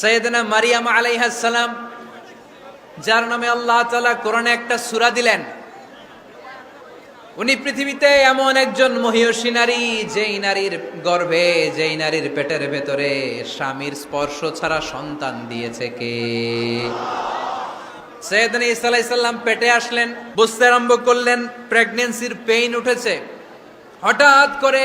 সৈয়দনা মারিয়াম আলাইহাসালাম যার নামে আল্লাহ তাআলা কোরআনে একটা সূরা দিলেন। উনি পৃথিবীতে এমন একজন মহিয়সী নারী, যেই নারীর গর্ভে, যেই নারীর পেটের ভেতরে স্বামীর স্পর্শ ছাড়া সন্তান দিয়েছে কে? সৈয়দনা আলাইহিস পেটে আসলেন, বুঝতে আরম্ভ করলেন প্রেগনেন্সির পেইন উঠেছে। হঠাৎ করে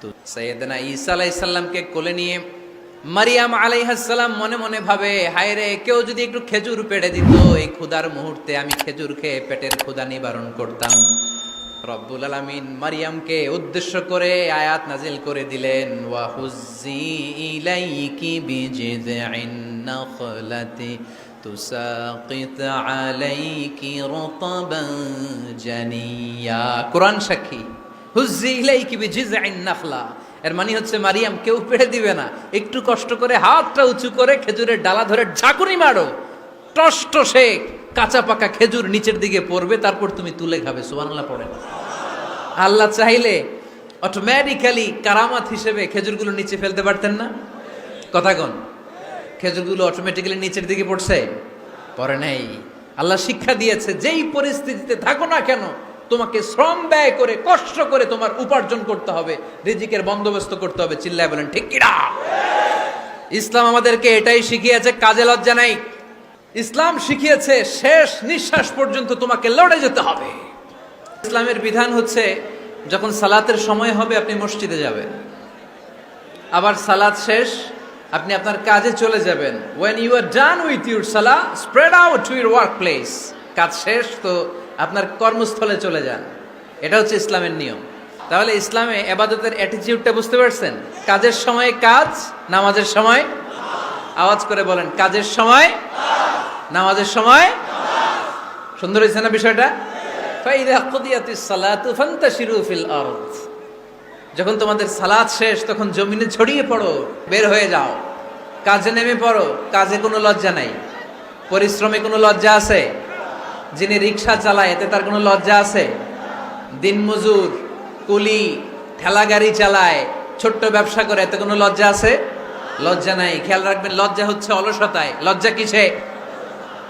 তো সৈয়দনা ঈসা আলাইহিস সালামকে কোলে নিয়ে মারিয়াম আলাইহাসাল্লাম মনে মনে ভাবে, হায় কেউ যদি একটু খেজুর পেড়ে দিত, এই ক্ষুধার মুহূর্তে আমি খেজুর খেয়ে পেটের ক্ষুধা নিবারণ করতাম। রব্বুল আলামিন মারিয়ামকে উদ্দেশ্য করে আয়াত নাজিল করে দিলেন কোরআন সাক্ষী। হুজ্জি ইলাইকি বিজিযিন নাখলা। এর মানে হচ্ছে, মারিয়াম, কেউ পেড়ে দিবে না। একটু কষ্ট করে হাতটা উঁচু করে খেজুরের ডালা ধরে ঝাঁকুনি মারো। টস টসে কাঁচা পাকা খেজুর নিচের দিকে পড়বে, তারপর তুমি তুলে খাবে। সুবহানাল্লাহ পড়ে আল্লাহ চাইলে অটোমেটিক্যালি কারামাত হিসেবে খেজুরগুলো নিচে ফেলতে পারতেন না। কথা কোন। খেজুরগুলো অটোমেটিক্যালি নিচের দিকে পড়ছে? পরে নেই। আল্লাহ শিক্ষা দিয়েছে, যেই পরিস্থিতিতে থাকো না কেন তোমাকে শ্রম ব্যয় করে, কষ্ট করে তোমার উপার্জন করতে হবে, রিজিকের বন্দোবস্ত করতে হবে। চিল্লায় বলেন, ঠিক কিনা? ইসলাম আমাদেরকে এটাই শিখিয়েছে, কাজে লজ্জা নাই। ইসলাম শিখিয়েছে, শেষ নিঃশ্বাস পর্যন্ত তোমাকে লড়ে যেতে হবে। ইসলামের বিধান হচ্ছে, যখন সালাতের সময় হবে, আপনি মসজিদে যাবেন। আবার সালাত শেষ, আপনি আপনার কাজে চলে যাবেন। When you are done with your সালা spread out to your work place কাজ শেষ, তো আপনার কর্মস্থলে চলে যান। এটা হচ্ছে ইসলামের নিয়ম। তাহলে ইসলামে এবাদতের অ্যাটিটিউডটা বুঝতে পারছেন? কাজের সময় কাজ, নামাজের সময় আওয়াজ করে বলেন, কাজের সময় নামাজের সময় সুন্দর হয়েছে না বিষয়টা? যখন তোমাদের সালাদ শেষ, তখন জমিনে ছড়িয়ে পড়ো, বের হয়ে যাও। কাজে নেমে পড়ো, কাজে কোনো লজ্জা নাই। পরিশ্রমে কোনো লজ্জা আছে? যিনি রিক্সা চালায়, এতে তার কোনো লজ্জা আছে? দিনমজুর কুলি, ঠেলা গাড়ি চালায়, ছোট্ট ব্যবসা করে, এতে কোনো লজ্জা আছে? লজ্জা নাই। খেয়াল রাখবেন, লজ্জা হচ্ছে অলসতায়। লজ্জা কিসে?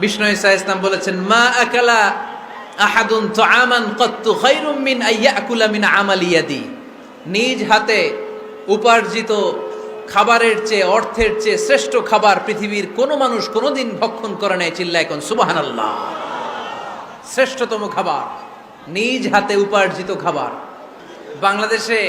বিষ্ণু ইসা ইসলাম বলেছেন, মা আকালা আহাদুন তুআমান কত্তু খায়রুম মিন আইয়াকুলা মিন আমালিয়াদি নিজ হাতে উপার্জিত খাবারের চেয়ে, অর্থের চেয়ে শ্রেষ্ঠ খাবার পৃথিবীর কোনো মানুষ কোনোদিন ভক্ষণ করে নাই চিল্লায় কোন। সুবহানাল্লাহ। শ্রেষ্ঠতম খাবার, নিজ হাতে উপার্জিত খাবার। বাংলাদেশে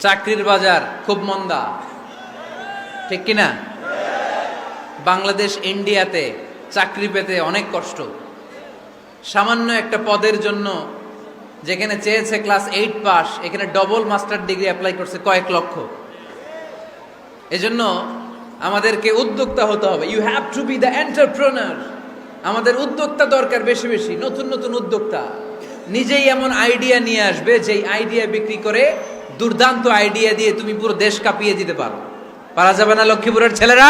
চাকরির বাজার খুব মন্দা। ঠিক কিনা? বাংলাদেশ ইন্ডিয়াতে চাকরি পেতে অনেক কষ্ট। সামান্য একটা পদের জন্য যেখানে চেয়েছে ক্লাস এইট পাস, এখানে ডবল মাস্টার ডিগ্রি অ্যাপ্লাই করছে কয়েক লক্ষ। এজন্য আমাদেরকে উদ্যোক্তা হতে হবে। You have to be the entrepreneur আমাদের উদ্যোক্তা দরকার বেশি বেশি, নতুন নতুন উদ্যোক্তা। নিজেই এমন আইডিয়া নিয়ে আসবে, যেই আইডিয়া বিক্রি করে দুর্দান্ত আইডিয়া দিয়ে তুমি পুরো দেশ কাঁপিয়ে দিতে পারো। পারা যাবে না লক্ষ্মীপুরের ছেলেরা?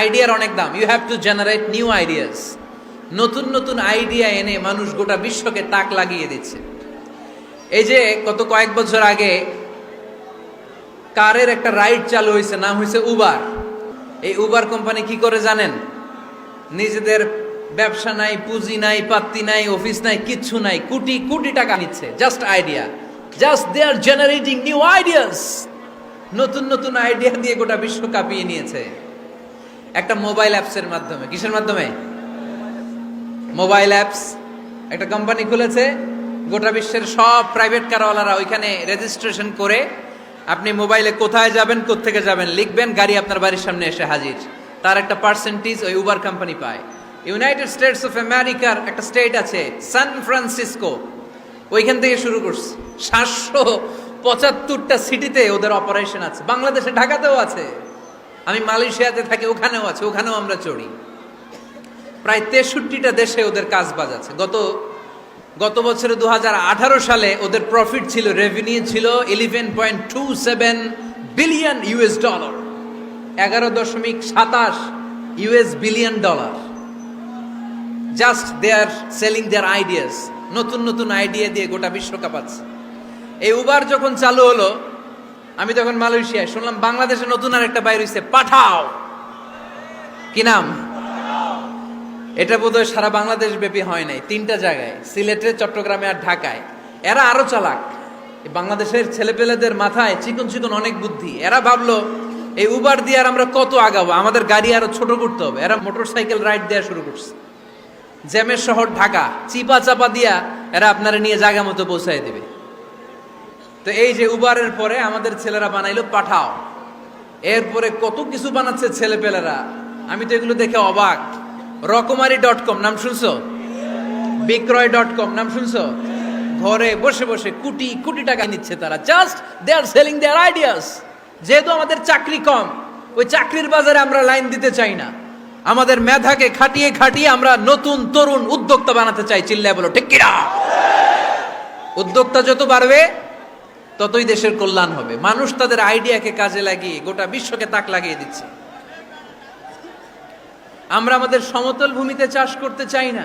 আইডিয়ার অনেক দাম। You have to generate new ideas নতুন নতুন আইডিয়া এনে মানুষ গোটা বিশ্বকে তাক লাগিয়ে দিচ্ছে। এই যে গত কয়েক বছর আগে কারের একটা রাইড চালু হয়েছে, নাম হয়েছে উবার এই উবার কোম্পানি কি করে জানেন? নিজেদের ব্যবসা নাই, পুঁজি নাই, পাত্তি নাই, অফিস নাই, কিচ্ছু নাই, কোটি কোটি টাকা নিচ্ছে just idea just they are generating new ideas নতুন নতুন আইডিয়া দিয়ে গোটা বিশ্ব কাঁপিয়ে নিয়েছে। একটা মোবাইল অ্যাপসের মাধ্যমে, কিসের মাধ্যমে? মোবাইল অ্যাপস একটা কোম্পানি খুলেছে, গোটা বিশ্বের সব প্রাইভেট কারওয়ালারা ওইখানে রেজিস্ট্রেশন করে, আপনি মোবাইলে কোথায় যাবেন কোথেকে যাবেন, লিখবেন, গাড়ি আপনার বাড়ির সামনে এসে হাজির। তার একটা পার্সেন্টেজ ওই উবার কোম্পানি পায়। ইউনাইটেড স্টেটস অফ আমেরিকার একটা স্টেট আছে সান ফ্রান্সিসকো ওইখান থেকে শুরু করছে। সাতশো পঁচাত্তরটা সিটিতে ওদের অপারেশন আছে। বাংলাদেশে, ঢাকাতেও আছে। আমি মালয়েশিয়াতে থাকি, ওখানেও আছে, ওখানেও আমরা চড়ি। প্রায় তেষট্টিটা দেশে ওদের কাজ বাজ আছে। গত গত বছরে দু হাজার আঠারো সালে ওদের প্রফিট ছিল রেভিনিউ ছিল eleven point two seven billion US dollar এগারো দশমিক সাতাশ US billion dollar just they are selling their ideas নতুন নতুন আইডিয়া দিয়ে গোটা বিশ্ব কাঁপাচ্ছে এই উবার যখন চালু হলো, আমি তখন মালয়েশিয়ায় শুনলাম বাংলাদেশে নতুন আর একটা বাইর হইছে, পাঠাও। কি নাম? এটা বোধহয় সারা বাংলাদেশ ব্যাপী হয় নাই, তিনটা জায়গায়, সিলেটে, চট্টগ্রামে আর ঢাকায়। এরা আরও চালাক। বাংলাদেশের ছেলেপেলেদের মাথায় চিকন চিকন অনেক বুদ্ধি। এরা ভাবলো এই উবার দিয়ে আর আমরা কত আগাবো? আমাদের গাড়ি আরও ছোট করতে হবে। এরা মোটর সাইকেল রাইড দেওয়া শুরু করছে। জ্যামের শহর ঢাকা। চিপা চাপা দিয়া এরা আপনারা নিয়ে জায়গা মতো পৌঁছায় দিবে। তো এই যে উবারের পরে আমাদের ছেলেরা বানাইলো পাঠাও। এরপরে কত কিছু বানাচ্ছে ছেলেপেলেরা। আমি তো এগুলো দেখে অবাক। রকমারি ডট কম নাম শুনছো? বিক্রয় ডট কম নাম শুনছো? ঘরে বসে বসে কোটি কোটি টাকা নিচ্ছে তারা। Just they are selling their ideas যেহেতু আমাদের চাকরি কম, ওই চাকরির বাজারে আমরা লাইন দিতে চাই না। আমাদের মেধাকে খাটিয়ে খাটিয়ে আমরা নতুন তরুণ উদ্যোক্তা বানাতে চাই, চিল্লায় বলো, ঠিক কিনা? উদ্যোক্তা যত বাড়বে, ততই দেশের কল্যাণ হবে। মানুষ তাদের আইডিয়াকে কাজে লাগিয়ে গোটা বিশ্বকে তাক লাগিয়ে দিচ্ছে। আমরা আমাদের সমতল ভূমিতে চাষ করতে চাই না।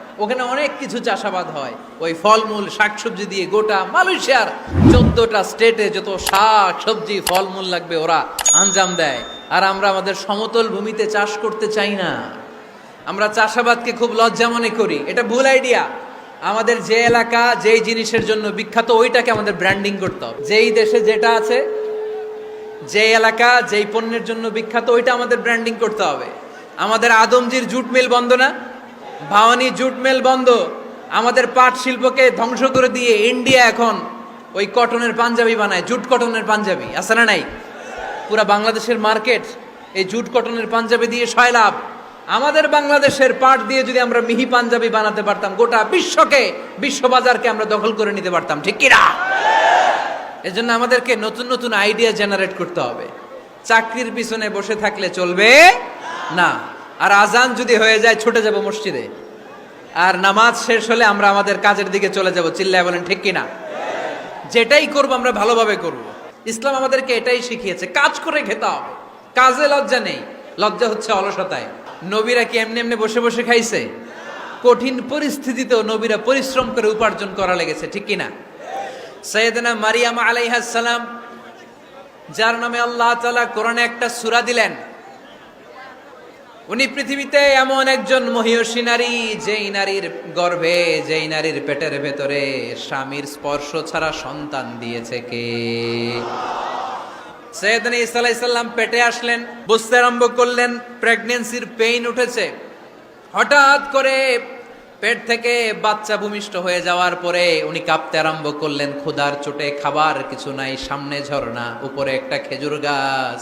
ওখানে অনেক কিছু চাষাবাদ হয়। ওই ফলমূল, শাকসবজি দিয়ে গোটা মালয়েশিয়ার চোদ্দটা স্টেটে যত শাক সবজি ফলমূল লাগবে ওরা আঞ্জাম দেয়। আর আমরা আমাদের সমতল ভূমিতে চাষ করতে চাই না। আমরা চাষাবাদকে খুব লজ্জা মনে করি। এটা ভুল আইডিয়া আমাদের যে এলাকা যেই জিনিসের জন্য বিখ্যাত, ওইটাকে আমাদের ব্র্যান্ডিং করতে হবে। যেই দেশে যেটা আছে যে এলাকা, যেই পণ্যের জন্য বিখ্যাত, ওইটা আমাদের ব্র্যান্ডিং করতে হবে। আমাদের আদমজির জুট মিল বন্ধ না? ভাওয়ানি জুট মিল বন্ধ। আমাদের পাট শিল্পকে ধ্বংস করে দিয়ে ইন্ডিয়া এখন ওই কটনের পাঞ্জাবি বানায়, জুট কটনের পাঞ্জাবি। আছে না নাই? পুরা বাংলাদেশের মার্কেট এই জুট কটনের পাঞ্জাবি দিয়ে ছয় লাভ আমাদের বাংলাদেশের পাট দিয়ে যদি আমরা মিহি পাঞ্জাবি বানাতে পারতাম, গোটা বিশ্বকে, বিশ্ববাজারকে আমরা দখল করে নিতে পারতাম। ঠিক কিনা এজন্য আমাদেরকে নতুন নতুন আইডিয়া জেনারেট করতে হবে। চাকরির পিছনে বসে থাকলে চলবে না। আর আজান যদি হয়ে যায়, ছুটে যাব মসজিদে। আর নামাজ শেষ হলে আমরা আমাদের কাজের দিকে চলে যাব। চিল্লায় বলেন, ঠিক কিনা? যেটাই করব আমরা ভালোভাবে করব। ইসলাম আমাদেরকে এটাই শিখিয়েছে, কাজ করে খেতে হবে। কাজে লজ্জা নেই। লজ্জা হচ্ছে অলসতায়। নবীরা কি এমনি এমনি বসে বসে খাইছে? কঠিন পরিস্থিতিতেও নবীরা পরিশ্রম করে উপার্জন করা লেগেছে, ঠিক কিনা? সৈয়দনা মারিয়াম আলাইহাস সালাম, যার নামে আল্লাহ তাআলা কোরআনে একটা সুরা দিলেন। উনি পৃথিবীতে এমন একজন মহিয়সী নারী, যেই নারীর গর্ভে, যেই নারীর পেটের ভেতরে স্বামীর স্পর্শ ছাড়া সন্তান দিয়েছে কে? সৈয়দনা সালাম পেটে আসলেন, বুঝতে আরম্ভ করলেন প্রেগন্যান্সির পেইন উঠেছে। হঠাৎ করে পেট থেকে বাচ্চা ভূমিষ্ঠ হয়ে যাওয়ার পরে উনি কাঁপতে আরম্ভ করলেন, ক্ষুধার চোটে খাবার কিছু নাই, সামনে ঝর্ণা, উপরে একটা খেজুর গাছ।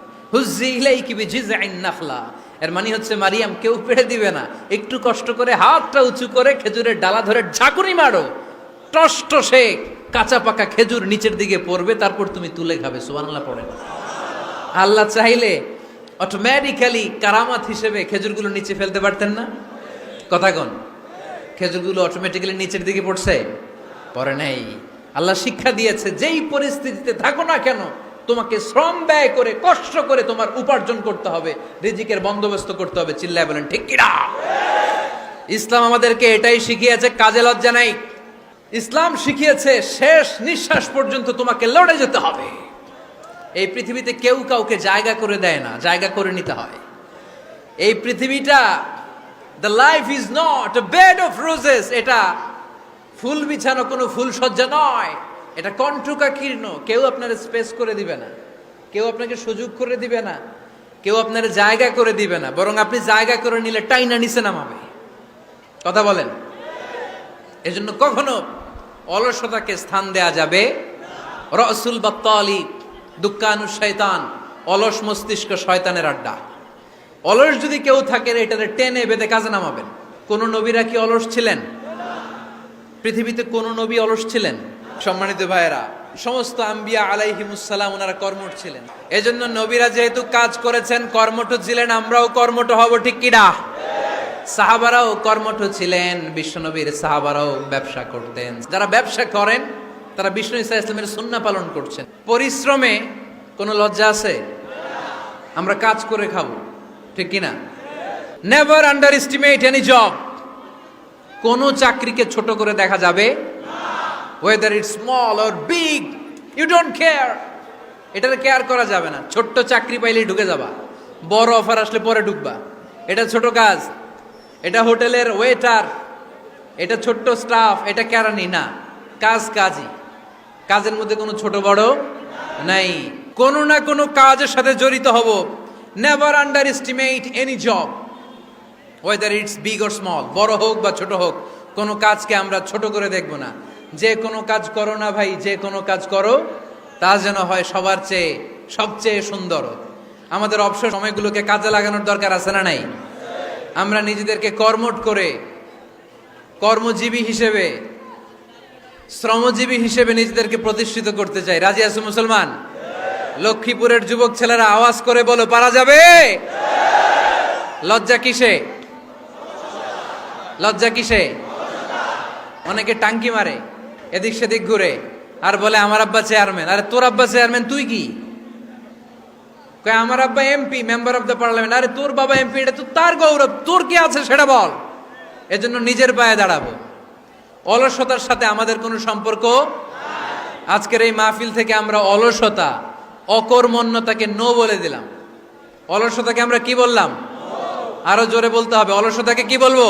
হুজ্জি ইলাইকি বিজিযিন নাখলা। এর মানে হচ্ছে, মারিয়াম, কেউ পেড়ে দিবে না। একটু কষ্ট করে হাতটা উঁচু করে খেজুরের ডালা ধরে ঝাঁকুনি মারো। টষ্ট সে কাঁচা পাকা খেজুর নিচের দিকে পড়বে, তারপর তুমি তুলে খাবে। সুবহানাল্লাহ পড়ে আল্লাহ চাইলে অটোমেটিক্যালি কারামাত হিসেবে খেজুরগুলো নিচে ফেলতে পারতেন না। কথা কন? খেজুরগুলো অটোমেটিক্যালি নিচের দিকে পড়ছে? পরে নাই। আল্লাহ শিক্ষা দিয়েছে, যেই পরিস্থিতিতে থাকো না কেন তোমাকে শ্রম ব্যয় করে, কষ্ট করে তোমার উপার্জন করতে হবে, রিজিকের বন্দোবস্ত করতে হবে। চিল্লায় বলেন, ঠিক কিনা? ইসলাম আমাদেরকে এটাই শিখিয়েছে, কাজে লজ্জা নাই। ইসলাম শিখিয়েছে, শেষ নিঃশ্বাস পর্যন্ত তোমাকে লড়ে যেতে হবে। এই পৃথিবীতে কেউ কাউকে জায়গা করে দেয় না, জায়গা করে নিতে হয়। এই পৃথিবীটা the life is not bed of roses এটা ফুল বিছানো কোনো ফুল সজ্জা নয়। এটা কণ্ঠকা কীর্ণ কেউ আপনার স্পেস করে দিবে না। কেউ আপনাকে সুযোগ করে দিবে না। কেউ আপনার জায়গা করে দিবে না। বরং আপনি জায়গা করে নিলে টাইনা নিচে নামাবে। কথা বলেন? এজন্য কখনো অলসতাকে স্থান দেয়া যাবে রসুল বাত্তালি দুঃখানু শয়তান, অলস মস্তিষ্ক শয়তানের আড্ডা। অলস যদি কেউ থাকে এটাতে টেনে বেঁধে কাজে নামাবেন। কোন নবীরা কি অলস ছিলেন? পৃথিবীতে কোন নবী অলস ছিলেন? সম্মানিত ভাইয়েরা, সমস্ত আম্বিয়া আলাইহিমুসালাম ওনারা কর্মঠ ছিলেন। এজন্য নবীরা যেহেতু কাজ করেছেন, কর্মঠ ছিলেন, আমরাও কর্মঠ হব, ঠিক কিনা সাহাবারাও কর্মঠ ছিলেন, বিশ্বনবীর সাহাবারাও ব্যবসা করতেন। যারা ব্যবসা করেন, তারা বিষ্ণু ইসা ইসলামের সুন্না পালন করছেন। পরিশ্রমে কোনো লজ্জা আছে? আমরা কাজ করে খাব, ঠিক কিনা never underestimate any job কোনো চাকরিকে ছোট করে দেখা যাবে whether it small or big you don't care এটার কেয়ার করা যাবে না। ছোট্ট চাকরি পাইলেই ঢুকে যাবা। বড় অফার আসলে পরে ঢুকবা। এটা ছোট কাজ। এটা হোটেলের ওয়েটার এটা ছোট্ট স্টাফ এটা কেরানি না। কাজ কাজই। কাজের মধ্যে কোনো ছোট বড় নাই। কোনো না কোনো কাজের সাথে জড়িত হব। Never underestimate any job whether it's big or small বড় হোক বা ছোট হোক, কোনো কাজকে আমরা ছোট করে দেখব না। যে কোনো কাজ করো না ভাই, যে কোনো কাজ করো, তা যেন হয় সবার চেয়ে, সবচেয়ে সুন্দর। আমাদের অবসর সময়গুলোকে কাজে লাগানোর দরকার আছে না নাই? আমরা নিজেদেরকে কর্মট করে, কর্মজীবী হিসেবে, শ্রমজীবী হিসেবে নিজেদেরকে প্রতিষ্ঠিত করতে চাই। রাজি আছো মুসলমান? লক্ষ্মীপুরের যুবক ছেলেরা আওয়াজ করে বলো, পারা যাবে? লজ্জা কিসে? লজ্জা কিসে? অনেকে টাঙ্কি মারে। এদিক সেদিক ঘুরে। আর বলে, আমার আব্বা চেয়ারম্যান আরে, তোর আব্বা চেয়ারম্যান তুই কি? কয়, আমার আব্বা MP member of the parliament আরে, তোর বাবা এমপি এটা তো তার গৌরব। তোর কি আছে সেটা বল? এজন্য নিজের পায়ে দাঁড়াবো। অলসতার সাথে আমাদের কোনো সম্পর্ক আজকের এই মাহফিল থেকে আমরা অলসতা, অকর্মণ্যতাকে নো বলে দিলাম। অলসতাকে আমরা কি বললাম? আরও জোরে বলতে হবে। অলসতাকে কি বলব?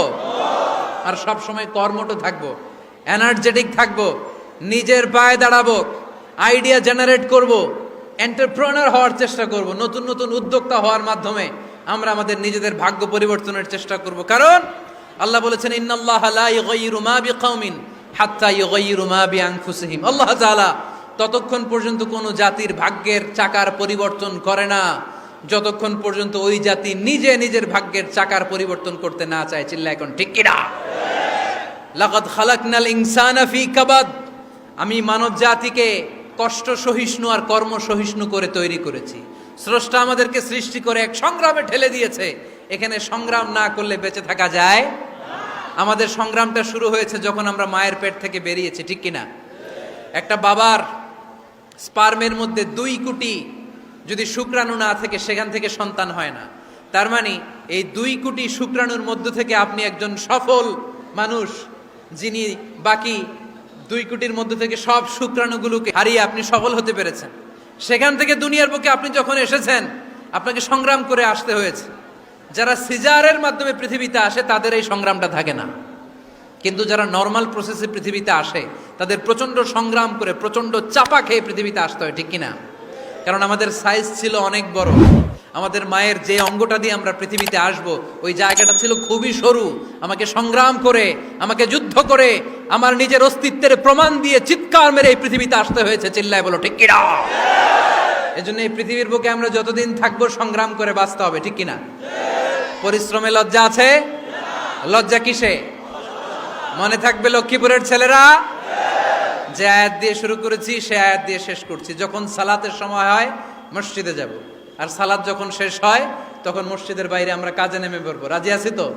আর সব সময় কর্মঠ থাকব। এনার্জেটিক থাকব, নিজের পায়ে দাঁড়াবো, আইডিয়া জেনারেট করব, এন্টারপ্রেনার হওয়ার চেষ্টা করব, নতুন নতুন উদ্যোক্তা হওয়ার মাধ্যমে আমরা আমাদের নিজেদের ভাগ্য পরিবর্তনের চেষ্টা করব। কারণ আল্লাহ বলেছেন আল্লাহ ততক্ষণ পর্যন্ত কোনো জাতির ভাগ্যের চাকার পরিবর্তন করে না। যতক্ষণ পর্যন্ত ওই জাতি নিজে নিজের ভাগ্যের চাকার পরিবর্তন করতে না চায় চিল্লা এখন ঠিক কিনা? লাকাদ খালাকনাল ইনসানা ফি কাবাদ। আমি মানব জাতিকে কষ্ট সহিষ্ণু আর কর্ম সহিষ্ণু করে তৈরি করেছি। স্রষ্টা আমাদেরকে সৃষ্টি করে এক সংগ্রামে ঠেলে দিয়েছে। এখানে সংগ্রাম না করলে বেঁচে থাকা যায়? আমাদের সংগ্রামটা শুরু হয়েছে যখন আমরা মায়ের পেট থেকে বেরিয়েছি, ঠিক কিনা? একটা বাবার স্পার্মের মধ্যে দুই কোটি যদি শুক্রাণু না থেকে, সেখান থেকে সন্তান হয় না। তার মানে এই দুই কোটি শুক্রাণুর মধ্য থেকে আপনি একজন সফল মানুষ। যিনি বাকি দুই কোটির মধ্যে থেকে সব শুক্রাণুগুলোকে হারিয়ে আপনি সফল হতে পেরেছেন। সেখান থেকে দুনিয়ার বুকে আপনি যখন এসেছেন, আপনাকে সংগ্রাম করে আসতে হয়েছে। যারা সিজারের মাধ্যমে পৃথিবীতে আসে, তাদের এই সংগ্রামটা থাকে না। কিন্তু যারা নর্মাল প্রসেসে পৃথিবীতে আসে, তাদের প্রচণ্ড সংগ্রাম করে প্রচণ্ড চাপা খেয়ে পৃথিবীতে আসতে হয়, ঠিক কিনা? কারণ আমাদের সাইজ ছিল অনেক বড়। আমাদের মায়ের যে অঙ্গটা দিয়ে আমরা পৃথিবীতে আসব, ওই জায়গাটা ছিল খুবই সরু। আমাকে সংগ্রাম করে, আমাকে যুদ্ধ করে, আমার নিজের অস্তিত্বের প্রমাণ দিয়ে চিৎকার মেরে এই পৃথিবীতে আসতে হয়েছে। চিল্লায় বলো, ঠিক কিনা? এজন্য এই পৃথিবীর বুকে আমরা যতদিন থাকব সংগ্রাম করে বাঁচতে হবে, ঠিক কিনা? পরিশ্রমে লজ্জা আছে? লজ্জা কিসে? মনে থাকবে লক্ষ্মীপুরের ছেলেরা? যে আয়াত দিয়ে শুরু করেছি, সে আয়াত দিয়ে শেষ করছি। যখন সালাতের সময় হয়, মসজিদে যাব। আর সালাদ যখন শেষ হয়, তখন মসজিদের বাইরে আমরা কাজে নেমে পড়ব। রাজি আছি তো?